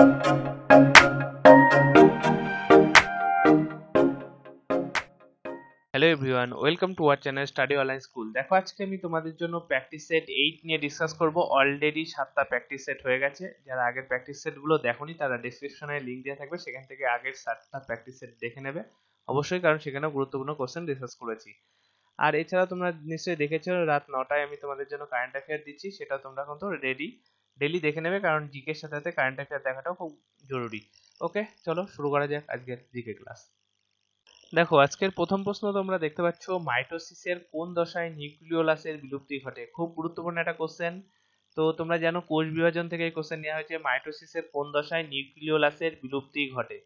Hello everyone welcome to our channel study online school দেখো আজকে আমি তোমাদের জন্য প্র্যাকটিস সেট এইট নিয়ে ডিসকাস করব। অলরেডি সাতটা প্র্যাকটিস সেট হয়ে গেছে। যারা আগের প্র্যাকটিস সেটগুলো দেখোনি, তারা ডিসক্রিপশনে লিঙ্ক দেওয়া থাকবে। সেখান থেকে আগের সাতটা প্র্যাকটিস সেট দেখে নেবে। অবশ্যই, কারণ সেখানে গুরুত্বপূর্ণ কোশ্চেন ডিসকাস করেছি। আর এছাড়া তোমরা নিশ্চয়ই দেখেছ, রাত নটায় আমি তোমাদের জন্য কারেন্ট অ্যাফেয়ার দিচ্ছি। সেটা তোমরা কিন্তু রেডি ডেলি দেখে নেবে, কারণ জিকের সাথে সাথে কারেন্ট অ্যাফেয়ার দেখাটাও খুব জরুরি। ওকে চলো, শুরু করা যাক আজকের জিকে ক্লাস দেখো, আজকের প্রথম প্রশ্ন তোমরা দেখতে পাচ্ছ মাইটোসিসের কোন দশায় নিউক্লিওলাসের বিলুপ্তি ঘটে? খুব গুরুত্বপূর্ণ একটা কোশ্চেন তো তোমরা জানো, কোষ বিভাজন থেকে এই কোশ্চেন নেওয়া হয়েছে মাইটোসিসের কোন দশায় নিউক্লিওলাসের বিলুপ্তি ঘটে?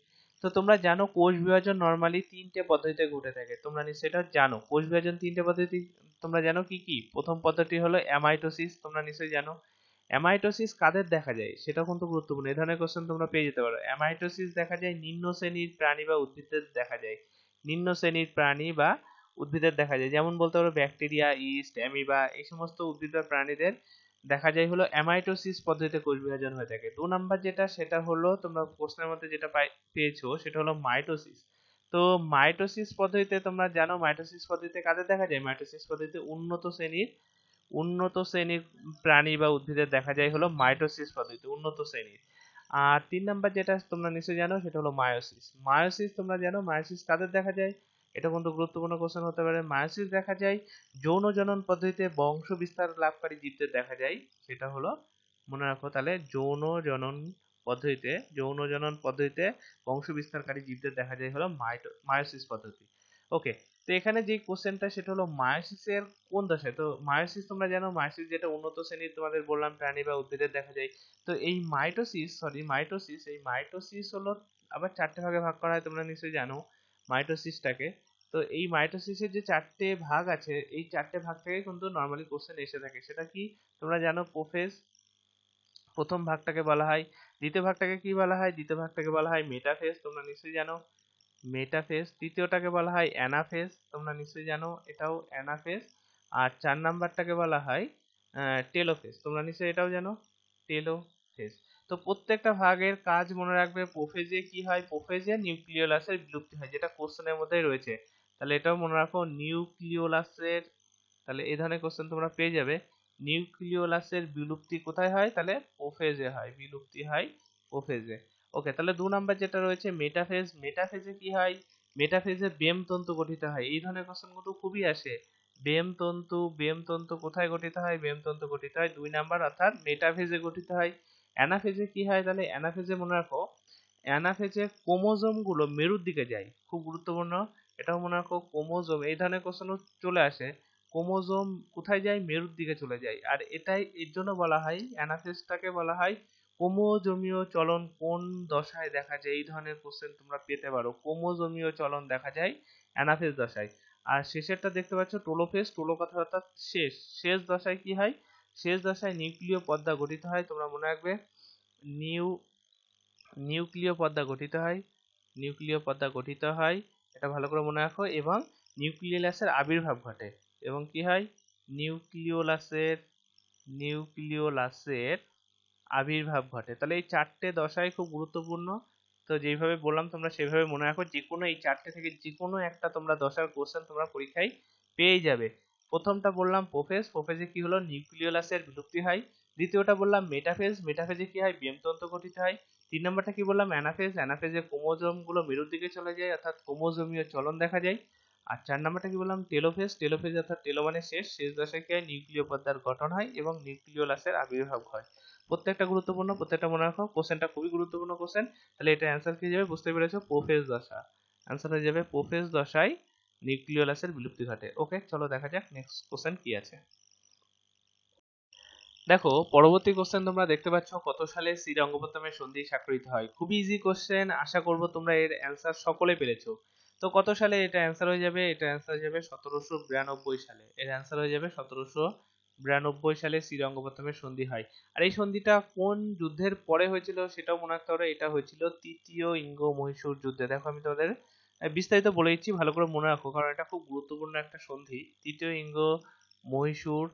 তো তোমরা জানো, কোষ বিভাজন নর্মালি তিনটে পদ্ধতিতে ঘটে থাকে। তোমরা নিশ্চয়ই এটা জানো। কোষ বিভাজন তিনটে পদ্ধতি, তোমরা জানো কি কি? প্রথম পদ্ধতি হলো অ্যামাইটোসিস তোমরা নিশ্চয়ই জানো। অ্যামাইটোসিস কাদের দেখা যায়? সেটা কিন্তু গুরুত্বপূর্ণ। এই ধরনের কোশ্চেন তোমরা পেয়ে যেতে পারো। অ্যামাইটোসিস দেখা যায় নিম্ন শ্রেণির প্রাণী বা উদ্ভিদের দেখা যায়। নিম্ন শ্রেণির প্রাণী বা উদ্ভিদের দেখা যায়। যেমন বলতে পারো ব্যাকটেরিয়া ইস্ট অ্যামিবা এই সমস্ত উদ্ভিদ বা প্রাণীদের দেখা যায় হলো অ্যামাইটোসিস পদ্ধতিতে কোষ বিভাজন হয়ে থাকে। দু নাম্বার যেটা, সেটা হলো তোমরা প্রশ্নের মধ্যে যেটা পেয়েছ, সেটা হলো মাইটোসিস তো মাইটোসিস পদ্ধতিতে তোমরা জানো মাইটোসিস পদ্ধতিতে কাদের দেখা যায়? মাইটোসিস পদ্ধতিতে উন্নত শ্রেণির উন্নত শ্রেণির প্রাণী বা উদ্ভিদের দেখা যায় হলো মাইটোসিস পদ্ধতিতে উন্নত শ্রেণির। আর তিন নাম্বার যেটা তোমরা নিশ্চয়ই জানো, সেটা হলো মায়োসিস। মায়োসিস তোমরা জানো, মায়োসিস কাদের দেখা যায়? এটা কিন্তু গুরুত্বপূর্ণ কোশ্চেন হতে পারে। মায়োসিস দেখা যায় যৌন জনন পদ্ধতিতে বংশ বিস্তার লাভকারী জীবদের দেখা যায়। সেটা হলো, মনে রাখো তাহলে যৌন জনন পদ্ধতিতে, যৌন জনন পদ্ধতিতে বংশ বিস্তারকারী জীবদের দেখা যায় হলো মায়োসিস পদ্ধতি। ওকে তো এখানে যে কোশ্চেনটা সেটা হলো মায়োসিসের কোন দশায়? তো মায়োসিস তোমরা জানো মায়োসিস যেটা উন্নত শ্রেণির তোমাদের বললাম, প্রাণী বা উদ্ভিদের দেখা যায়। তো এই মাইটোসিস সরি মাইটোসিস এই মাইটোসিস হলো আবার চারটে ভাগে ভাগ করা হয়, তোমরা নিশ্চয়ই জানো মাইটোসিসটাকে তো এই মাইটোসিসের যে চারটে ভাগ আছে, এই চারটে ভাগ থেকে কিন্তু নর্মালি কোশ্চেন এসে থাকে। সেটা কি? তোমরা জানো প্রোফেজ প্রথম ভাগটাকে বলা হয়, দ্বিতীয় ভাগটাকে কি বলা হয়? দ্বিতীয় ভাগটাকে বলা হয় মেটাফেজ তোমরা নিশ্চয়ই জানো। মেটাফেজ তৃতীয়টাকে বলা হয় অ্যানাফেজ তোমরা নিশ্চয়ই জানো, এটাও অ্যানাফেজ আর চার নাম্বারটাকে বলা হয় টেলোফেজ তোমরা নিশ্চয়ই এটাও জানো? টেলোফেজ তো প্রত্যেকটা ভাগের কাজ মনে রাখবে প্রোফেজে কি হয়? প্রোফেজে নিউক্লিওলাসের বিলুপ্তি হয়, যেটা কোশ্চেনের মধ্যেই রয়েছে। তাহলে এটাও মনে রাখো নিউক্লিওলাসের তাহলে এই ধরনের কোশ্চেন তোমরা পেয়ে যাবে। নিউক্লিওলাসের বিলুপ্তি কোথায় হয়? তাহলে প্রোফেজে হয়, বিলুপ্তি হয় প্রোফেজে ওকে তাহলে দু নাম্বার যেটা রয়েছে মেটাফেজ মেটাফেজে কি হয়? মেটাফেজে বেম তন্তু গঠিত হয়। এই ধরনের কোশ্চেন খুবই আসে। বেম তন্তু বেম তন্তু কোথায় গঠিত হয়? বেম তন্তু গঠিত হয় দুই নাম্বার অর্থাৎ মেটাফেজে গঠিত হয়। অ্যানাফেজে কি হয়? তাহলে অ্যানাফেজে মনে রাখো, অ্যানাফেজে গুলো মেরুর দিকে যায়। খুব গুরুত্বপূর্ণ। এটাও মনে রাখো, ক্রোমোজোম, এই ধরনের কোশ্চেন চলে আসে। ক্রোমোজোম কোথায় যায়? মেরুর দিকে চলে যায়। আর এটাই, এর জন্য বলা হয়, অ্যানাফেজটাকে বলা হয় ক্রোমোজোমীয় চলন কোন দশায় দেখা যায়? এই ধরনের কোশ্চেন তোমরা পেতে পারো। ক্রোমোজোমীয় চলন দেখা যায় অ্যানাফেজ দশায়। আর শেষেরটা দেখতে পাচ্ছ টোলোফেজ টোলো কথা অর্থাৎ শেষ। শেষ দশায় কি হয়? শেষ দশায় নিউক্লিয় পর্দা গঠিত হয়, তোমরা মনে রাখবে। নিউ, নিউক্লিয় পর্দা গঠিত হয়, নিউক্লিয় পর্দা গঠিত হয়, এটা ভালো করে মনে রাখো, এবং নিউক্লিয়াসের আবির্ভাব ঘটে। এবং কি হয়? নিউক্লিওলাসের নিউক্লিওলাসের আবির্ভাব ঘটে। তাহলে এই চারটে দশাই খুব গুরুত্বপূর্ণ। তো যেভাবে বললাম, তোমরা সেভাবে মনে রাখো যে কোনো এই চারটে থেকে যে কোনো একটা তোমরা দশার কোশ্চেন তোমরা পরীক্ষায় পেয়ে যাবে। প্রথমটা বললাম প্রোফেজ। প্রোফেজে কি হলো? নিউক্লিওলাসের বিলুপ্তি হয়। দ্বিতীয়টা বললাম মেটাফেজ। মেটাফেজে কি হয়? বেমতন্ত্র গঠিত হয়। তিন নম্বরটা কি বললাম? অ্যানাফেজ। অ্যানাফেজে ক্রোমোজোমগুলো মেরুর দিকে চলে যায়, অর্থাৎ ক্রোমোজোমীয় চলন দেখা যায়। আর চার নম্বরটা কি বললাম? টেলোফেজ। টেলোফেজ অর্থাৎ টেলো শেষ। শেষ দশায় কি হয়? নিউক্লিয় পর্দার গঠন হয় এবং নিউক্লিওলাসের আবির্ভাব হয়। প্রত্যেকটা গুরুত্বপূর্ণ, প্রত্যেকটা মনে রাখো কোশ্চেনটা খুবই গুরুত্বপূর্ণ কোশ্চেন তাহলে এটা অ্যান্সার কি যাবে বুঝতে পেরেছ? প্রোফেজ দশা। অ্যান্সার হয়ে যাবে প্রোফেজ দশায় নিউক্লিওলাসের বিলুপ্তি ঘটে। ওকে চলো দেখা যাক নেক্সট কোশ্চেন কি আছে। দেখো, পরবর্তী কোশ্চেন তোমরা দেখতে পাচ্ছ কত সালে শ্রী শ্রীরঙ্গপত্তমের সন্ধি স্বাক্ষরিত হয়। খুবই ইজি কোশ্চেন আশা করব তোমরা এর অ্যান্সার সকলে পেরেছ। তো কত সালে এটা অ্যান্সার হয়ে যাবে? এটা অ্যান্সার হয়ে যাবে সতেরোশো বিরানব্বই সালে। এর অ্যান্সার হয়ে যাবে সতেরোশো বিরানব্বই সালে শ্রীরঙ্গপত্তমের সন্ধি হয়। আর এই সন্ধিটা কোন যুদ্ধের পরে হয়েছিল সেটাও মনে রাখতে হবে, এটা হয়েছিল তৃতীয় ইঙ্গ মহীশূর যুদ্ধে। দেখো আমি তোমাদের বিস্তারিত বলে দিচ্ছি, ভালো করে মনে রাখো, কারণ এটা খুব গুরুত্বপূর্ণ একটা সন্ধি। তৃতীয় ইঙ্গ মহীশূর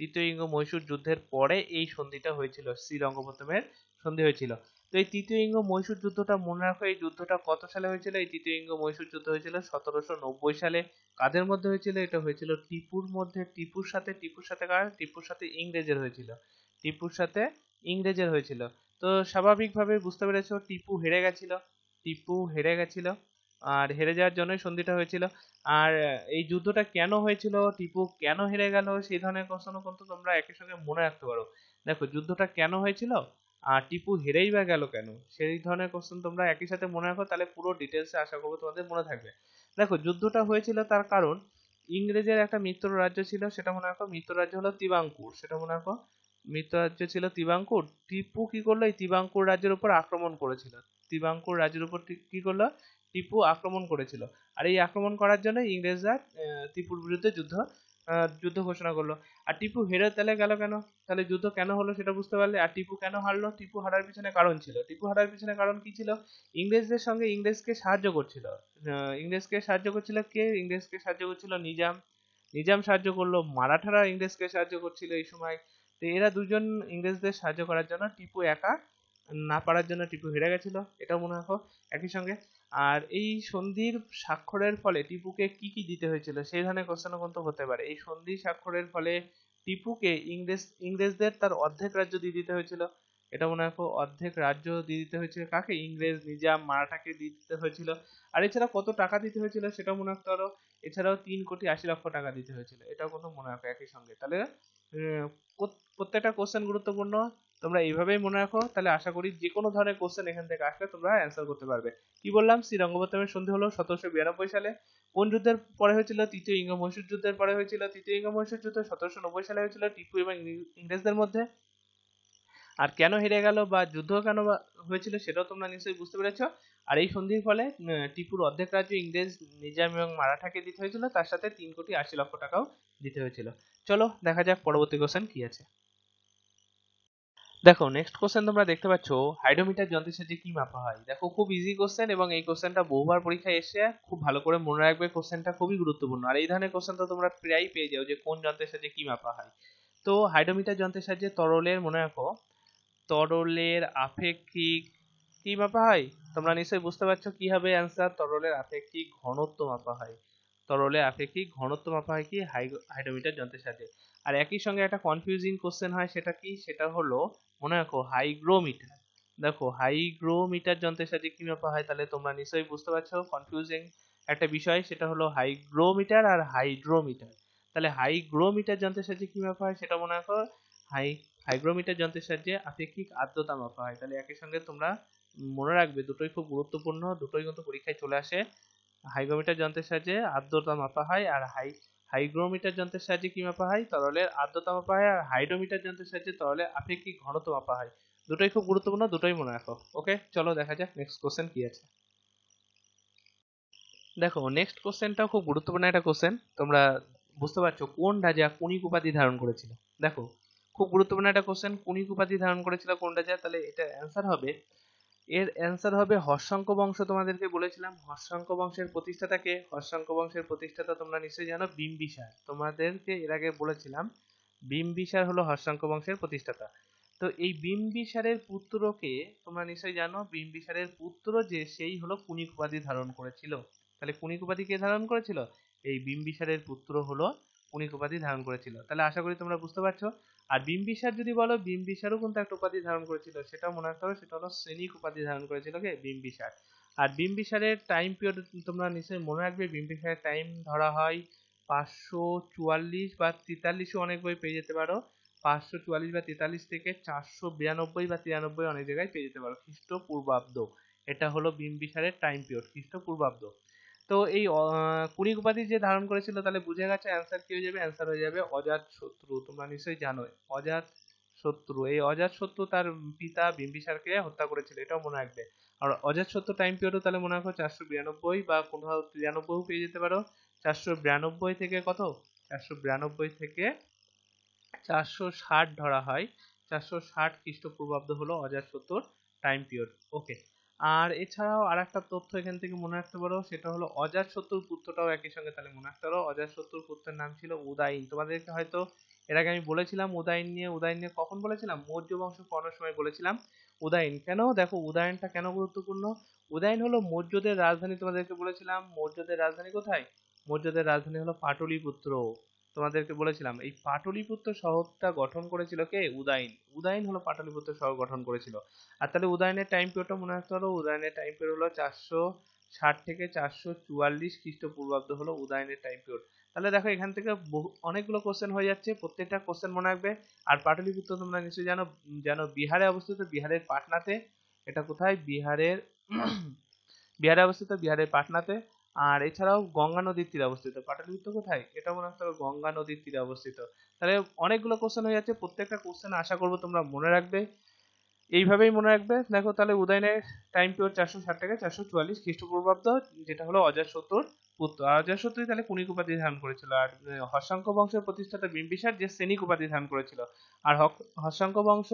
তৃতীয় ইঙ্গ মহীশূর যুদ্ধের পরে এই সন্ধিটা হয়েছিল শ্রীরঙ্গপত্তমের সন্ধি হয়েছিল। এই তৃতীয় ইঙ্গ মহীশূর যুদ্ধটা মনে রাখো, এই যুদ্ধটা কত সালে হয়েছিল? এই তৃতীয় ইঙ্গ মহীশূর যুদ্ধ হয়েছিল সতেরোশো নব্বই সালে। কাদের মধ্যে হয়েছিল? এটা হয়েছিল টিপুর মধ্যে, টিপুর সাথে টিপুর সাথে কার? টিপুর সাথে ইংরেজের হয়েছিল। টিপুর সাথে ইংরেজের হয়েছিল। তো স্বাভাবিকভাবে বুঝতে পেরেছ, টিপু হেরে গেছিল। টিপু হেরে গেছিল। আর হেরে যাওয়ার জন্যই সন্ধিটা হয়েছিল। আর এই যুদ্ধটা কেন হয়েছিল? টিপু কেন হেরে গেল? সেই ধরনের প্রশ্ন কিন্তু তোমরা একই সঙ্গে মনে রাখতে পারো। দেখো, যুদ্ধটা কেন হয়েছিল? আর টিপু হেরেই বা গেল কেন? সেই ধরনের কোশ্চেন তোমরা একই সাথে মনে রাখো, তাহলে পুরো ডিটেলসে আশা করব তোমাদের মনে থাকবে। দেখো, যুদ্ধটা হয়েছিল তার কারণ, ইংরেজের একটা মিত্র রাজ্য ছিল, সেটা মনে রাখো, মিত্র রাজ্য হলো তিবাঙ্কুর। সেটা মনে রাখো, মিত্র রাজ্য ছিল তিবাঙ্কুর। টিপু কি করল? এই তিবাঙ্কুর রাজ্যের উপর আক্রমণ করেছিল। তিবাঙ্কুর রাজ্যের উপর কি করল? টিপু আক্রমণ করেছিল। আর এই আক্রমণ করার জন্য ইংরেজরা টিপুর বিরুদ্ধে যুদ্ধ যুদ্ধ ঘোষণা করল। আর টিপু হেরে তাহলে গেল কেন? তাহলে যুদ্ধ কেন হলো সেটা বুঝতে পারলে? আর টিপু কেন হারলো? টিপু হারার পিছনে কারণ ছিল। টিপু হারার পিছনে কারণ কি ছিল? ইংরেজদের সঙ্গে ইংরেজকে সাহায্য করছিল। ইংরেজকে সাহায্য করছিল কে? ইংরেজকে সাহায্য করছিল নিজাম। নিজাম সাহায্য করল মারাঠারা ইংরেজকে সাহায্য করছিল এই সময়। তো এরা দুজন ইংরেজদের সাহায্য করার জন্য টিপু একা না পারার জন্য টিপু হেরে গেছিল। এটাও মনে রাখো। একই সঙ্গে আর এই সন্ধির স্বাক্ষরের ফলে টিপুকে কি কি দিতে হয়েছিল? সেই ধরনের কোশ্চেনও কিন্তু হতে পারে। এই সন্ধি স্বাক্ষরের ফলে টিপুকে ইংরেজ, ইংরেজদের তার অর্ধেক রাজ্য দিয়ে দিতে হয়েছিল। এটা মনে রাখো অর্ধেক রাজ্য দিয়ে দিতে হয়েছিল। কাকে? ইংরেজ, নিজাম, মারাঠাকে দিয়ে দিতে হয়েছিল। আর এছাড়া কত টাকা দিতে হয়েছিল সেটাও মনে রাখতে পারো? এছাড়াও তিন কোটি আশি লক্ষ টাকা দিতে হয়েছিল। এটাও কিন্তু মনে রাখো একই সঙ্গে। তাহলে প্রত্যেকটা কোশ্চেন গুরুত্বপূর্ণ। তোমরা এইভাবেই মনে রাখো, তাহলে আশা করি যে কোনো ধরনের কোশ্চেন এখান থেকে আসলে তোমরা অ্যান্সার করতে পারবে। কি বললাম? শ্রী শ্রীরঙ্গপত্তমের সন্ধি হলো সতেরোশো বিরানব্বই সালে। কোন যুদ্ধের পরে হয়েছিল? তৃতীয় ইঙ্গ মহীশূর যুদ্ধের পরে হয়েছিল। তৃতীয় ইঙ্গ মহীশূর যুদ্ধ সতেরোশো নব্বই সালে হয়েছিল টিপু এবং ইংরেজদের মধ্যে। আর কেন হেরে গেল বা যুদ্ধ কেন হয়েছিল সেটাও তোমরা নিশ্চয়ই বুঝতে পেরেছ। আর এই সন্ধির ফলে টিপুর অর্ধেক রাজ্য ইংরেজ, নিজাম এবং মারাঠাকে দিতে হয়েছিল। তার সাথে তিন কোটি আশি লক্ষ টাকাও দিতে হয়েছিল। চলো দেখা যাক পরবর্তী কোশ্চেন কি আছে। দেখো নেক্সট কোশ্চেন তোমরা দেখতে পাচ্ছ হাইড্রোমিটার যন্ত্রের সাহায্যে কি মাপা হয়? দেখো, খুব ইজি কোশ্চেন এবং এই কোশ্চেনটা বহুবার পরীক্ষায় এসে খুব ভালো করে মনে রাখবে কোশ্চেনটা খুবই গুরুত্বপূর্ণ। আর এই ধরনের কোশ্চেন তো তোমরা প্রায়ই পেয়ে যাও যে, কোন যন্ত্রের সাহায্যে কি মাপা হয়। তো হাইড্রোমিটার যন্ত্রের সাহায্যে তরলের, মনে রাখো, তরলের আপেক্ষিক কি মাপা হয়? তোমরা নিশ্চয়ই বুঝতে পারছ কি হবে অ্যান্সার তরলের আপেক্ষিক ঘনত্ব মাপা হয়। তরলের আপেক্ষিক ঘনত্ব মাপা হয় কি? হাইড্রোমিটার যন্ত্রের সাহায্যে। আর একই সঙ্গে একটা কনফিউজিং কোশ্চেন হয়, সেটা কি? সেটা হলো মনে রাখো, হাইগ্রোমিটার। দেখো, হাইগ্রোমিটার যন্ত্রের সাহায্যে কি মাপা হয়? তাহলে তোমরা নিশ্চয়ই বুঝতে পারছ কনফিউজিং একটা বিষয়, সেটা হলো হাইগ্রোমিটার আর হাইড্রোমিটার। তাহলে হাইগ্রোমিটার যন্ত্রের সাহায্যে কি মাপা হয়? সেটা মনে রাখো, হাই, হাইগ্রোমিটার যন্ত্রের সাহায্যে আপেক্ষিক আর্দ্রতা মাপা হয়। তাহলে একই সঙ্গে তোমরা মনে রাখবে, দুটোই খুব গুরুত্বপূর্ণ, দুটোই কিন্তু পরীক্ষায় চলে আসে। হাইগ্রোমিটার যন্ত্রের সাহায্যে আর্দ্রতা মাপা হয় আর হাই হাইগ্রোমিটার যন্ত্রের সাহায্যে কি মাপা হয়? তরলের আর্দ্রতা মাপা হয় আর হাইড্রোমিটার যন্ত্রের সাহায্যে তরলের আপেক্ষিক ঘনত্ব মাপা হয়। দুটোই খুব গুরুত্বপূর্ণ, দুটোই মনে রাখো। ওকে? চলো দেখা যাক নেক্সট কোশ্চেন কি আছে। দেখো নেক্সট কোশ্চেনটাও খুব গুরুত্বপূর্ণ একটা কোশ্চেন তোমরা বুঝতে পারছ কোন রাজা কুণিক উপাধি ধারণ করেছিল। দেখো, খুব গুরুত্বপূর্ণ একটা কোশ্চেন কুণিক উপাধি ধারণ করেছিল কোন রাজা তাহলে এটা অ্যান্সার হবে এর অ্যান্সার হবে হর্ষাঙ্ক বংশ তোমাদেরকে বলেছিলাম। হর্ষাঙ্ক বংশের প্রতিষ্ঠাতাকে হর্ষাঙ্ক বংশের প্রতিষ্ঠাতা তোমরা নিশ্চয়ই জানো বিম্বিসার। তোমাদেরকে এর আগে বলেছিলাম বিম্বিসার হলো হর্ষাঙ্ক বংশের প্রতিষ্ঠাতা। তো এই বিম্বিসারের পুত্রকে তোমরা নিশ্চয়ই জানো? বিম্বিসারের পুত্র যে সেই হলো কুণিক উপাধি ধারণ করেছিল। তাহলে কুণিক উপাধি কে ধারণ করেছিল? এই বিম্বিসারের পুত্র হলো কুণিক উপাধি ধারণ করেছিল। তাহলে আশা করি তোমরা বুঝতে পারছ। আর বিম্বিসার যদি বলো বিম্বিসারও কিন্তু একটা উপাধি ধারণ করেছিল। সেটাও মনে রাখতে হবে, সেটা হলো শ্রেণিক উপাধি ধারণ করেছিল কে? বিম্বিসার আর বিম্বিসারের টাইম পিরিয়ড তোমরা নিশ্চয়ই মনে রাখবে বিম্বিসারের টাইম ধরা হয় পাঁচশো চুয়াল্লিশ বা তেতাল্লিশও অনেক বই পেয়ে যেতে পারো। পাঁচশো চুয়াল্লিশ বা তেতাল্লিশ থেকে চারশো বিরানব্বই বা তিরানব্বই অনেক জায়গায় পেয়ে যেতে পারো। খ্রিস্টপূর্বাব্দ। এটা হলো বিম্বিসারের টাইম পিরিয়ড খ্রিস্টপূর্বাব্দ। তো এই কুড়িক উপাধি যে ধারণ করেছিল, তাহলে বুঝে গেছে অ্যান্সার কি হয়ে যাবে? অ্যান্সার হয়ে যাবে অজাত শত্রু। তোমরা নিশ্চয়ই জানো অজাত শত্রু। এই অজাত শত্রু তার পিতা বিম্বিসারকে হত্যা করেছিল, এটাও মনে রাখবে। আর অজাত শত্রু টাইম পিরিয়ডও তাহলে মনে রাখো চারশো বিরানব্বই বা কোথাও তিরানব্বই পেয়ে যেতে পারো। চারশো বিরানব্বই থেকে কত? চারশো বিরানব্বই থেকে চারশো ষাট ধরা হয়। চারশো ষাট খ্রিস্টপূর্বাব্দ হলো অজাত শত্রুর টাইম পিরিয়ড ওকে আর এছাড়াও আর একটা তথ্য এখান থেকে মনে রাখতে পারো, সেটা হলো অজাত শত্রুর পুত্রটাও একই সঙ্গে তাহলে মনে রাখতে পারো। অজাত শত্রুর পুত্রের নাম ছিল উদাইন তোমাদেরকে হয়তো এর আগে আমি বলেছিলাম উদাইন নিয়ে উদাইন নিয়ে কখন বলেছিলাম? মৌর্য বংশ করানোর সময় বলেছিলাম উদয়ন। কেন? দেখো উদয়নটা কেন গুরুত্বপূর্ণ? উদয়ন হলো মৌর্যদের রাজধানী তোমাদেরকে বলেছিলাম। মৌর্যদের রাজধানী কোথায়? মৌর্যদের রাজধানী হলো পাটলিপুত্র। তোমাদেরকে বলেছিলাম, এই পাটলিপুত্র শহরটা গঠন করেছিল কে? উদয়ন। উদয়ন হলো পাটলিপুত্র শহর গঠন করেছিল। আর তাহলে উদয়নের টাইম পিরিয়ডটা মনে রাখতে হলো উদয়নের টাইম পিরিয়ড হলো চারশো ষাট থেকে চারশো চুয়াল্লিশ খ্রিস্টপূর্বাব্দ হলো উদয়নের টাইম পিরিয়ড তাহলে দেখো এখান থেকে বহু, অনেকগুলো কোশ্চেন হয়ে যাচ্ছে, প্রত্যেকটা কোশ্চেন মনে রাখবে। আর পাটলিপুত্র তোমরা নিশ্চয়ই জানো জানো বিহারে অবস্থিত, বিহারের পাটনাতে। এটা কোথায়? বিহারের, বিহারে অবস্থিত, বিহারের পাটনাতে। আর এছাড়াও গঙ্গা নদীর তীরে অবস্থিত। পাটলিপুত্র কোথায়? এটা মনে রাখতে হবে, গঙ্গা নদীর তীরে অবস্থিত। তাহলে অনেকগুলো কোশ্চেন হয়ে যাচ্ছে, প্রত্যেকটা কোশ্চেন আশা করব তোমরা মনে রাখবে। এইভাবেই মনে রাখবে। দেখো তাহলে উদয়নের টাইম পিরিয়ড চারশো ষাট থেকে চারশো চুয়াল্লিশ খ্রিস্টপূর্বাব্দ, যেটা হলো অজাতশত্রুর পুত্র। অজাতশত্রুই তাহলে কুণিক উপাধি ধারণ করেছিল। আর হর্ষাঙ্ক বংশের প্রতিষ্ঠাতা বিম্বিসার যে সেনিক উপাধি ধারণ করেছিল। আর হর্ষাঙ্ক বংশ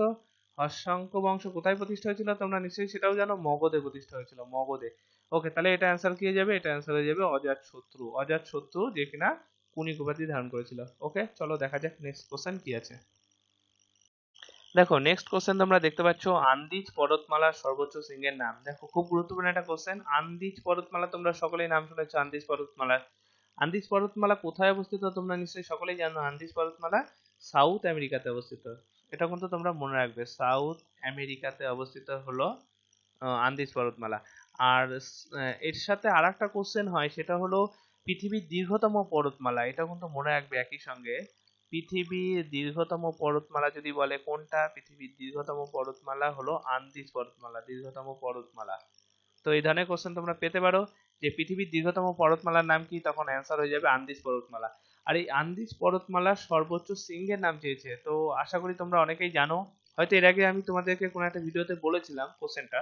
হর্ষাঙ্ক বংশ কোথায় প্রতিষ্ঠা হয়েছিল তোমরা নিশ্চয়ই সেটাও জানো? মগধে প্রতিষ্ঠা হয়েছিল, মগধে। ওকে তাহলে এটা অ্যান্সার কি হয়ে যাবে? এটা অ্যান্সার হয়ে যাবে অজাত শত্রু। অজাত শত্রু যে কিনা কুণিক উপাধি ধারণ করেছিল। ওকে চলো দেখা যাক নেক্সট কোশ্চেন কি আছে। দেখো নেক্সট কোশ্চেন তোমরা দেখতে পাচ্ছ আন্দিজ পর্বতমালার সর্বোচ্চ শৃঙ্গের নাম। দেখো, খুব গুরুত্বপূর্ণ একটা কোশ্চেন আন্দিজ পর্বতমালা তোমরা সকলেই নাম শুনেছো, আন্দিজ পর্বতমালা। আন্দিজ পর্বতমালা কোথায় অবস্থিত তোমরা নিশ্চয়ই সকলেই জানো। আন্দিজ পর্বতমালা সাউথ আমেরিকাতে অবস্থিত। এটা কিন্তু তোমরা মনে রাখবে, সাউথ আমেরিকাতে অবস্থিত হলো আন্দিজ পর্বতমালা। আর এর সাথে আর একটা কোশ্চেন হয়, সেটা হলো পৃথিবীর দীর্ঘতম পর্বতমালা। এটা কিন্তু মনে রাখবে একই সঙ্গে। পৃথিবীর দীর্ঘতম পর্বতমালা যদি বলে, কোনটা? পৃথিবীর দীর্ঘতম পর্বতমালা হলো আন্দিজ পর্বতমালা, দীর্ঘতম পর্বতমালা। তো এই ধরনের কোশ্চেন তোমরা পেতে পারো, যে পৃথিবীর দীর্ঘতম পর্বতমালার নাম কি? তখন অ্যান্সার হয়ে যাবে আন্দিজ পর্বতমালা। আর এই আন্দিজ পর্বতমালার সর্বোচ্চ শৃঙ্গের নাম চেয়েছে তো আশা করি তোমরা অনেকেই জানো। হয়তো এর আগে আমি তোমাদেরকে কোনো একটা ভিডিওতে বলেছিলাম কোশ্চেনটা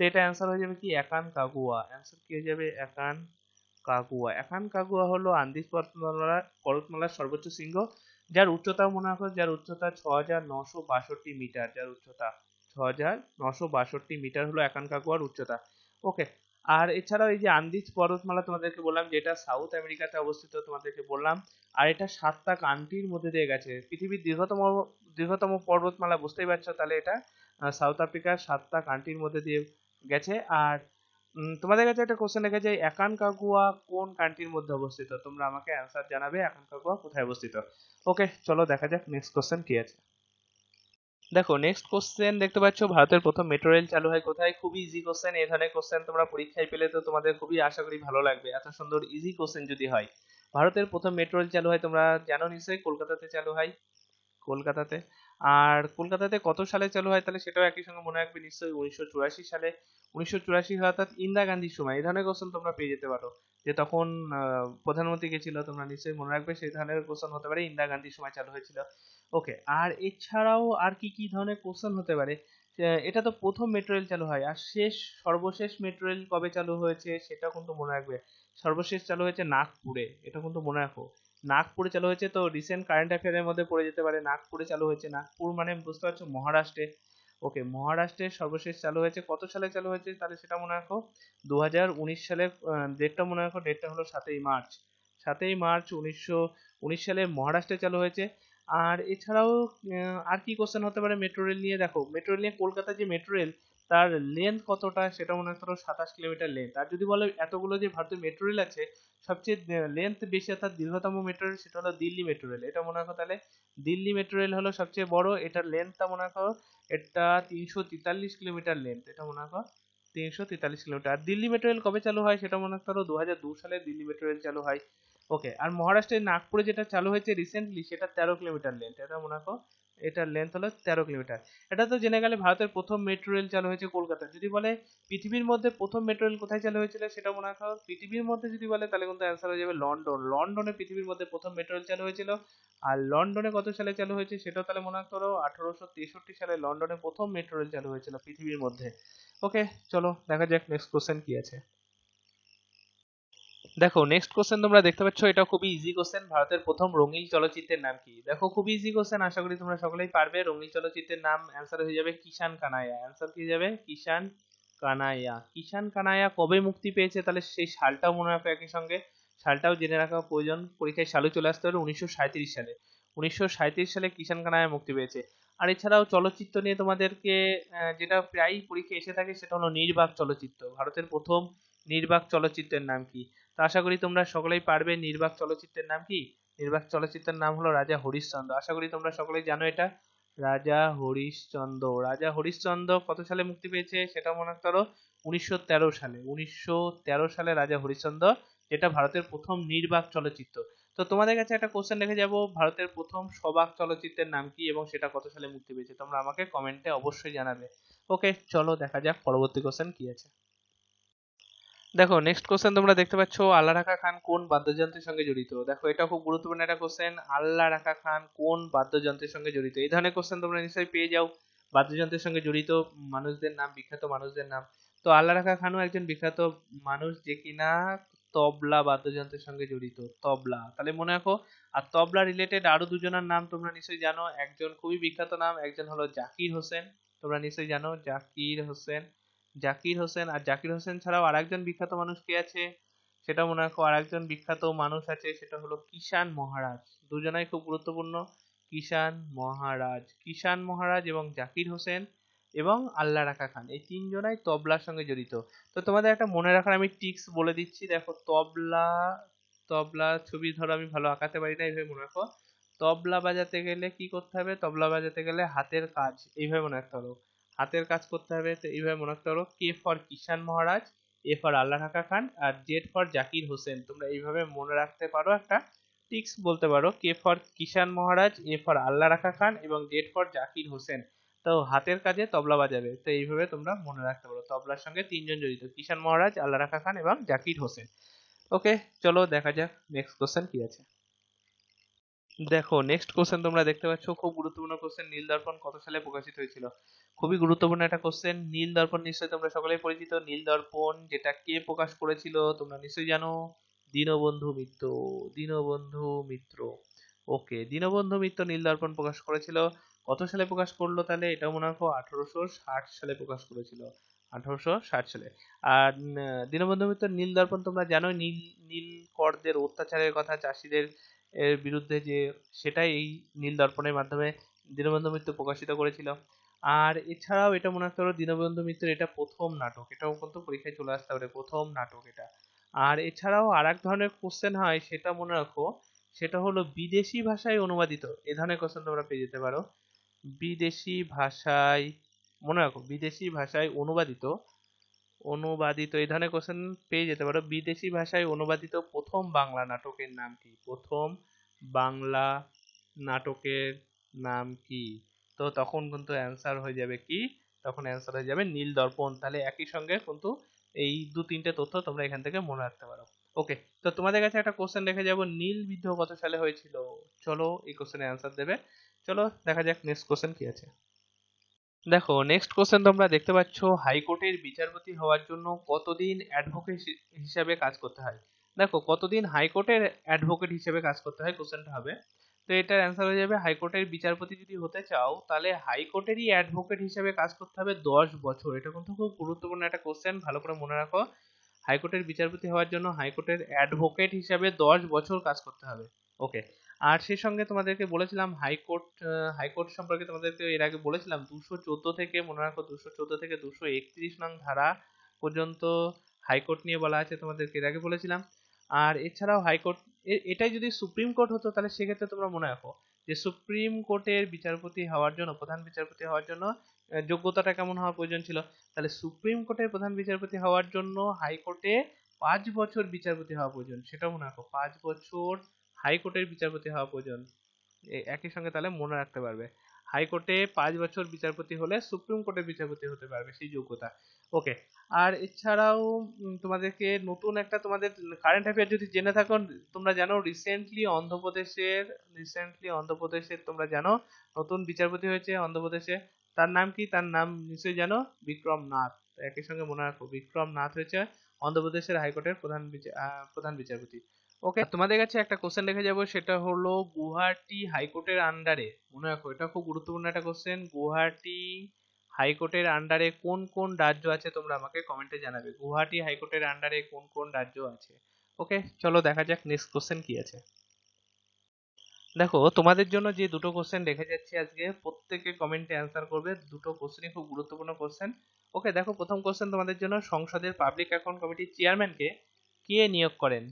তো এটা অ্যান্সার হয়ে যাবে কি? একান কাগুয়া। অ্যান্সার কি হয়ে যাবে? একান কাগুয়া। একান কাগুয়া হলো আন্দিজ পর্বতমালা পর্বতমালার সর্বোচ্চ শৃঙ্গ, যার উচ্চতা মনে রাখো, যার উচ্চতা ছ হাজার নশো বাষট্টি মিটার, যার উচ্চতা ছ হাজার নশো বাষট্টি মিটার হলো একান কাগুয়ার উচ্চতা। ওকে আর এছাড়াও এই যে আন্দিজ পর্বতমালা তোমাদেরকে বললাম, যেটা সাউথ আমেরিকাতে অবস্থিত তোমাদেরকে বললাম, আর এটা সাতটা কান্ট্রির মধ্যে দিয়ে গেছে। পৃথিবীর দীর্ঘতম দীর্ঘতম পর্বতমালা, বুঝতেই পারছ তাহলে এটা সাউথ আফ্রিকার সাতটা কান্ট্রির মধ্যে দিয়ে গেছে। আর তোমাদের কাছে একটা কোশ্চেন রেখে যায় একান কাকুয়া কোন কান্ট্রির মধ্যে অবস্থিত? তোমরা আমাকে অ্যান্সার জানাবে একান কাকুয়া কোথায় অবস্থিত। ওকে চলো দেখা যাক নেক্সট কোশ্চেন কি আছে। দেখো নেক্সট কোশ্চেন দেখতে পাচ্ছ, ভারতের প্রথম মেট্রো রেল চালু হয় কোথায়? খুবই ইজি কোশ্চেন এই ধরনের কোশ্চেন তোমরা পরীক্ষায় পেলে তো তোমাদের খুবই আশা করি ভালো লাগবে। এত সুন্দর ইজি কোশ্চেন যদি হয়। ভারতের প্রথম মেট্রো রেল চালু হয় তোমরা জানো নিশ্চয়ই, কলকাতাতে চালু হয়। কলকাতাতে? আর কলকাতাতে কত সালে চালু হয় তাহলে সেটাও একই সঙ্গে মনে রাখবে নিশ্চয়ই উনিশশো চুরাশি সালে। উনিশশো চুরাশি অর্থাৎ ইন্দিরা গান্ধীর সময়। এই ধরনের কোশ্চেন তোমরা পেয়ে যেতে পারো। যে তখন প্রধানমন্ত্রী গেছিল তোমরা নিশ্চয়ই মনে রাখবে, সেই ধরনের কোশ্চেন হতে পারে, ইন্দিরা গান্ধীর সময় চালু হয়েছিল। ওকে আর এছাড়াও আর কি কি ধরনের কোশ্চেন হতে পারে? এটা তো প্রথম মেট্রো রেল চালু হয়। আর শেষ, সর্বশেষ মেট্রো রেল কবে চালু হয়েছে সেটা কিন্তু মনে রাখবে। সর্বশেষ চালু হয়েছে নাগপুরে, এটা কিন্তু মনে রাখো। নাগপুরে চালু হয়েছে তো রিসেন্ট কারেন্ট অ্যাফেয়ারের মধ্যে পড়ে যেতে পারে। নাগপুরে চালু হয়েছে, নাগপুর মানে বুঝতে পারছ, মহারাষ্ট্রে। ওকে মহারাষ্ট্রে সর্বশেষ চালু হয়েছে, কত সালে চালু হয়েছে তাহলে সেটা মনে রাখো? দু হাজার উনিশ সালে ডেটটা মনে রাখো ডেটটা হলো সাতই মার্চ। সাতই মার্চ উনিশশো উনিশ সালে মহারাষ্ট্রে চালু হয়েছে। আর এছাড়াও আর কি কোশ্চেন হতে পারে মেট্রো রেল নিয়ে? দেখো মেট্রো রেল নিয়ে কলকাতার যে মেট্রো রেল তার লেন্থ কতটা সেটা মনে করো সাতাশ কিলোমিটার লেন্থ আর যদি বলো এতগুলো যে ভারতের মেট্রো রেল আছে, সবচেয়ে লেন্থ বেশি অর্থাৎ দীর্ঘতম মেট্রো রেল সেটা হলো দিল্লি মেট্রো রেল এটা মনে রাখো তাহলে দিল্লি মেট্রো রেল হলো সবচেয়ে বড়, এটার লেন্থটা মনে রাখো, এটা তিনশো তেতাল্লিশ কিলোমিটার লেন্থ এটা মনে রাখো, তিনশো তেতাল্লিশ কিলোমিটার। আর দিল্লি মেট্রো রেল কবে চালু হয় সেটা মনে করো দু হাজার দু সালে দিল্লি মেট্রো রেল চালু হয়। ওকে আর মহারাষ্ট্রের নাগপুরে যেটা চালু হয়েছে রিসেন্টলি সেটা তেরো কিলোমিটার লেন্থ এটা মনে রাখো এটার লেন্থ হলো তেরো কিলোমিটার। এটা তো জেনে গেলে ভারতের প্রথম মেট্রো রেল চালু হয়েছে কলকাতা। যদি বলে পৃথিবীর মধ্যে প্রথম মেট্রো রেল কোথায় চালু হয়েছিল সেটা মনে রাখো পৃথিবীর মধ্যে যদি বলে, তাহলে কিন্তু অ্যান্সার হয়ে যাবে লন্ডন। লন্ডনে পৃথিবীর মধ্যে প্রথম মেট্রো রেল চালু হয়েছিল। আর লন্ডনে কত সালে চালু হয়েছে সেটাও তাহলে মনে রাখতে পারো, আঠারোশো তেষট্টি সালে লন্ডনে প্রথম মেট্রো রেল চালু হয়েছিল পৃথিবীর মধ্যে। ওকে চলো দেখা যাক নেক্সট কোশ্চেন কি আছে। দেখো নেক্সট কোশ্চেন তোমরা দেখতে পাচ্ছ, এটা খুবই ইজি কোশ্চেন ভারতের প্রথম রঙিন চলচ্চিত্রের নাম কি? দেখো খুবই ইজি কোশ্চেন আশা করি তোমরা সকলেই পারবে। রঙিন চলচ্চিত্রের নাম অ্যান্সার হয়ে যাবে কিষান কানাইয়া। অ্যান্সার কি যাবে? কিষান কানাইয়া। কিষান কানাইয়া কবে মুক্তি পেয়েছে? তাহলে সেই সালটাও মনে রাখো একই সঙ্গে। সালটাও জেনে রাখা প্রয়োজন, পরীক্ষায় সালু চলে আসতে হবে উনিশশো সাঁইত্রিশ সালে। উনিশশো সাঁইত্রিশ সালে কিষান কানাইয়া মুক্তি পেয়েছে। আর এছাড়াও চলচ্চিত্র নিয়ে তোমাদেরকে যেটা প্রায়ই পরীক্ষা এসে থাকে, সেটা হলো নির্বাক চলচ্চিত্র। ভারতের প্রথম নির্বাক চলচ্চিত্রের নাম কি? তো আশা করি তোমরা সকলেই পারবে। নির্বাক চলচ্চিত্রের নাম কি? নির্বাক চলচ্চিত্রের নাম হলো রাজা হরিশ্চন্দ্র। আশা করি তোমরা সকলেই জানো এটা। রাজা হরিশ্চন্দ্র। রাজা হরিশ্চন্দ্র কত সালে মুক্তি পেয়েছে সেটা মনে করো উনিশশো তেরো সালে। উনিশশো তেরো সালে রাজা হরিশ্চন্দ্র, যেটা ভারতের প্রথম নির্বাক চলচ্চিত্র। তো তোমাদের কাছে একটা কোশ্চেন রেখে যাব। ভারতের প্রথম সবাক চলচ্চিত্রের নাম কি এবং সেটা কত সালে মুক্তি পেয়েছে? তোমরা আমাকে কমেন্টে অবশ্যই জানাবে। ওকে চলো দেখা যাক পরবর্তী কোশ্চেন কি আছে। দেখো নেক্সট কোশ্চেন তোমরা দেখতে পাচ্ছ, আল্লাহ রাখা খান কোন বাদ্যযন্ত্রের সঙ্গে জড়িত? দেখো, এটা খুব গুরুত্বপূর্ণ একটা কোশ্চেন আল্লাহ রাখা খান কোন বাদ্যযন্ত্রের সঙ্গে জড়িত? এই ধরনের কোশ্চেন তোমরা নিশ্চয়ই পেয়ে যাও। বাদ্যযন্ত্রের সঙ্গে জড়িত মানুষদের নাম, বিখ্যাত মানুষদের নাম। তো আল্লাহ রাখা খানও একজন বিখ্যাত মানুষ যে কিনা তবলা বাদ্যযন্ত্রের সঙ্গে জড়িত। তবলা। তাহলে মনে রাখো, আর তবলা রিলেটেড আরও দুজনের নাম তোমরা নিশ্চয়ই জানো। একজন খুবই বিখ্যাত নাম, একজন হলো জাকির হোসেন। তোমরা নিশ্চয়ই জানো জাকির হোসেন। জাকির হোসেন, আর জাকির হোসেন ছাড়াও আরেকজন বিখ্যাত মানুষ কে আছে? সেটা মনে রাখো, আরেকজন বিখ্যাত মানুষ আছে, সেটা হলো কিষান মহারাজ। দুজনাই খুব গুরুত্বপূর্ণ। কিষান মহারাজ। কিষান মহারাজ এবং জাকির হোসেন এবং আল্লাহ রাখা খান। এই তিনজনাই তবলার সঙ্গে জড়িত। তো তোমাদের একটা মনে রাখার আমি টিক্স বলে দিচ্ছি। দেখো, তবলা তবলা ছবি ধরো, আমি ভালো আঁকাতে পারি না, এইভাবে মনে রাখো। তবলা বাজাতে গেলে কি করতে হবে? তবলা বাজাতে গেলে হাতের কাজ, এইভাবে মনে রাখতে হবে। হাতের কাজ করতে হবে। তো এইভাবে মনে রাখতে পারো K for Kishan Maharaj A for Allah Rakha Khan, আর জেড ফর জাকির হোসেন। তোমরা এইভাবে মনে রাখতে পারো একটা টিক্স বলতে পারো K for Kishan Maharaj A for Allah Rakha খান এবং জেড ফর জাকির হোসেন। তো হাতের কাজে তবলা বাজাবে। তো এইভাবে তোমরা মনে রাখতে পারো, তবলার সঙ্গে তিনজন জড়িত কিষান মহারাজ, আল্লাহ রাখা খান এবং জাকির হোসেন। ওকে চলো দেখা যাক নেক্সট কোশ্চেন কি আছে? দেখো নেক্সট কোশ্চেন তোমরা দেখতে পাচ্ছ, খুব গুরুত্বপূর্ণ কোশ্চেন নীল দর্পণ কত সালে প্রকাশিত হয়েছিল? খুবই গুরুত্বপূর্ণ একটা কোশ্চেন নীল দর্পণ নিশ্চয়ই তোমরা সকলেই পরিচিত। নীল দর্পণ যেটা কে প্রকাশ করেছিল, তোমরা নিশ্চয়ই জানো? দীনবন্ধু মিত্র দীনবন্ধু মিত্র। ওকে দীনবন্ধু মিত্র নীল দর্পণ প্রকাশ করেছিল। কত সালে প্রকাশ করল তাহলে? এটা মনে রাখো, আঠারোশো ষাট সালে প্রকাশ করেছিল। আঠারোশো ষাট সালে। আর দীনবন্ধু মিত্র নীল দর্পণ তোমরা জানো নীল নীল করদের অত্যাচারের কথা, চাষিদের এর বিরুদ্ধে যে সেটাই এই নীল দর্পণের মাধ্যমে দীনবন্ধু মিত্র প্রকাশিত করেছিল। আর এছাড়াও এটা মনে রাখতে পারো, দীনবন্ধু মিত্রের এটা প্রথম নাটক, এটাও কিন্তু পরীক্ষায় চলে আসতে পারে, প্রথম নাটক এটা। আর এছাড়াও আর এক ধরনের কোশ্চেন হয়, সেটা মনে রাখো, সেটা হলো বিদেশি ভাষায় অনুবাদিত, এ ধরনের কোশ্চেন তোমরা পেয়ে যেতে পারো। বিদেশি ভাষায়, মনে রাখো, বিদেশি ভাষায় অনুবাদিত অনুবাদিত, এই ধরনের কোশ্চেন পেয়ে যেতে পারো। বিদেশি ভাষায় অনুবাদিত প্রথম বাংলা নাটকের নাম কি? প্রথম বাংলা নাটকের নাম কি? তো তখন কিন্তু অ্যান্সার হয়ে যাবে কি? তখন অ্যান্সার হয়ে যাবে নীল দর্পণ। তাহলে একই সঙ্গে কিন্তু এই দু তিনটে তথ্য তোমরা এখান থেকে মনে রাখতে পারো। ওকে তো তোমাদের কাছে একটা কোশ্চেন রেখে যাব। নীল বিদ্রোহ কত সালে হয়েছিল? চলো এই কোশ্চেনের অ্যান্সার দেবে। চলো দেখা যাক নেক্সট কোশ্চেন কি আছে। দেখো নেক্সট কোশ্চেন তোমরা দেখতে পাচ্ছ, হাইকোর্টের বিচারপতি হওয়ার জন্য কতদিন অ্যাডভোকেট হিসাবে কাজ করতে হয়? দেখো, কতদিন হাইকোর্টের অ্যাডভোকেট হিসেবে কাজ করতে হয় কোশ্চেনটা হবে। তো এটার অ্যান্সার হয়ে যাবে, হাইকোর্টের বিচারপতি যদি হতে চাও, তাহলে হাইকোর্টেরই অ্যাডভোকেট হিসেবে কাজ করতে হবে দশ বছর। এটা কিন্তু খুব গুরুত্বপূর্ণ একটা কোশ্চেন ভালো করে মনে রাখো। হাইকোর্টের বিচারপতি হওয়ার জন্য হাইকোর্টের অ্যাডভোকেট হিসাবে দশ বছর কাজ করতে হবে। ওকে আর সেই সঙ্গে তোমাদেরকে বলেছিলাম হাইকোর্ট হাইকোর্ট সম্পর্কে তোমাদেরকে এর আগে বলেছিলাম দুশো চোদ্দ থেকে, মনে রাখো দুশো চোদ্দ থেকে দুশো একত্রিশ নং ধারা পর্যন্ত হাইকোর্ট নিয়ে বলা আছে তোমাদেরকে এর আগে বলেছিলাম। আর এছাড়াও হাইকোর্ট এটাই যদি সুপ্রিম কোর্ট হতো তাহলে সেক্ষেত্রে তোমরা মনে রাখো যে সুপ্রিম কোর্টের বিচারপতি হওয়ার জন্য, প্রধান বিচারপতি হওয়ার জন্য যোগ্যতাটা কেমন হওয়া প্রয়োজন ছিল? তাহলে সুপ্রিম কোর্টের প্রধান বিচারপতি হওয়ার জন্য হাইকোর্টে পাঁচ বছর বিচারপতি হওয়া প্রয়োজন, সেটাও মনে রাখো। পাঁচ বছর হাইকোর্টের বিচারপতি হওয়া প্রয়োজন। একই সঙ্গে তাহলে মনে রাখতে পারবে। হাইকোর্টে পাঁচ বছর বিচারপতি হলে সুপ্রিম কোর্টের বিচারপতি হতে পারবে সেই যোগ্যতা। ওকে আর এছাড়াও তোমাদেরকে নতুন একটা তোমাদের কারেন্ট অ্যাফেয়ার যদি জেনে থাকো, তোমরা জানো রিসেন্টলি অন্ধ্রপ্রদেশের রিসেন্টলি অন্ধ্রপ্রদেশের তোমরা জানো নতুন বিচারপতি হয়েছে অন্ধ্রপ্রদেশে। তার নাম কি? তার নাম নিশ্চয়ই জানো বিক্রম নাথ। একই সঙ্গে মনে রাখো, বিক্রম নাথ হয়েছে অন্ধ্রপ্রদেশের হাইকোর্টের প্রধান প্রধান বিচারপতি। ওকে তোমাদের কাছে একটা কোশ্চেন রেখে যাব, সেটা হলো গুয়াহাটি হাইকোর্টের আন্ডারে মনে রাখো, এটা খুব গুরুত্বপূর্ণ একটা কোশ্চেন গুয়াহাটি হাইকোর্টের আন্ডারে কোন কোন রাজ্য আছে তোমরা আমাকে কমেন্টে জানাবে? গুয়াহাটি হাইকোর্টের আন্ডারে কোন কোন রাজ্য আছে? ওকে চলো দেখা যাক নেক্সট কোশ্চেন কি আছে। দেখো, তোমাদের জন্য যে দুটো কোশ্চেন রেখে যাচ্ছি আজকে, প্রত্যেকে কমেন্টে অ্যান্সার করবে, দুটো কোশ্চেনই খুব গুরুত্বপূর্ণ কোশ্চেন ওকে দেখো, প্রথম কোশ্চেন তোমাদের জন্য সংসদের পাবলিক অ্যাকাউন্ট কমিটির চেয়ারম্যানকে কে নিয়োগ করেন?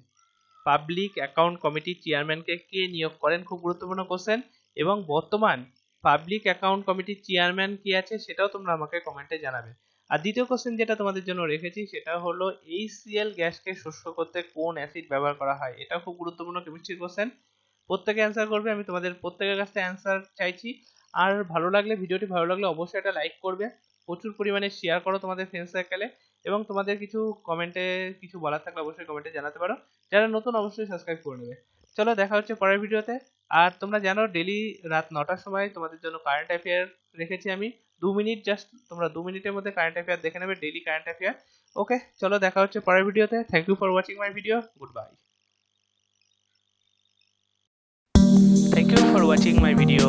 পাবলিক অ্যাকাউন্ট কমিটির চেয়ারম্যানকে কে নিয়োগ করেন? খুব গুরুত্বপূর্ণ কোশ্চেন এবং বর্তমান পাবলিক অ্যাকাউন্ট কমিটির চেয়ারম্যান কি আছে সেটাও তোমরা আমাকে কমেন্টে জানাবে। আর দ্বিতীয় কোশ্চেন যেটা তোমাদের জন্য রেখেছি সেটা হলো এইচসিএল গ্যাসকে শস্য করতে কোন অ্যাসিড ব্যবহার করা হয়? এটা খুব গুরুত্বপূর্ণ কেমিস্ট্রি কোশ্চেন প্রত্যেকে অ্যান্সার করবে, আমি তোমাদের প্রত্যেকের কাছ থেকে অ্যান্সার চাইছি। আর ভালো লাগলে ভিডিওটি ভালো লাগলে অবশ্যই এটা লাইক করবে। প্রচুর পরিমাণে শেয়ার করো তোমাদের ফ্রেন্ড সার্কেলে এবং তোমাদের কিছু কমেন্টে কিছু বলার থাকলে অবশ্যই কমেন্টে জানাতে পারো। যারা নতুন অবশ্যই সাবস্ক্রাইব করে নেবে। চলো দেখা হচ্ছে পরের ভিডিওতে। আর তোমরা জানো ডেলি রাত নটার সময় তোমাদের জন্য কারেন্ট অ্যাফেয়ার রেখেছি আমি। দু মিনিট জাস্ট তোমরা দু মিনিটের মধ্যে কারেন্ট অ্যাফেয়ার দেখে নেবে ডেলি কারেন্ট অ্যাফেয়ার ওকে চলো দেখা হচ্ছে পরের ভিডিওতে। Thank you for watching my video goodbye thank you for watching my video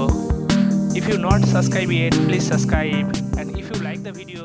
If you not subscribe yet, please subscribe. And if you like the video,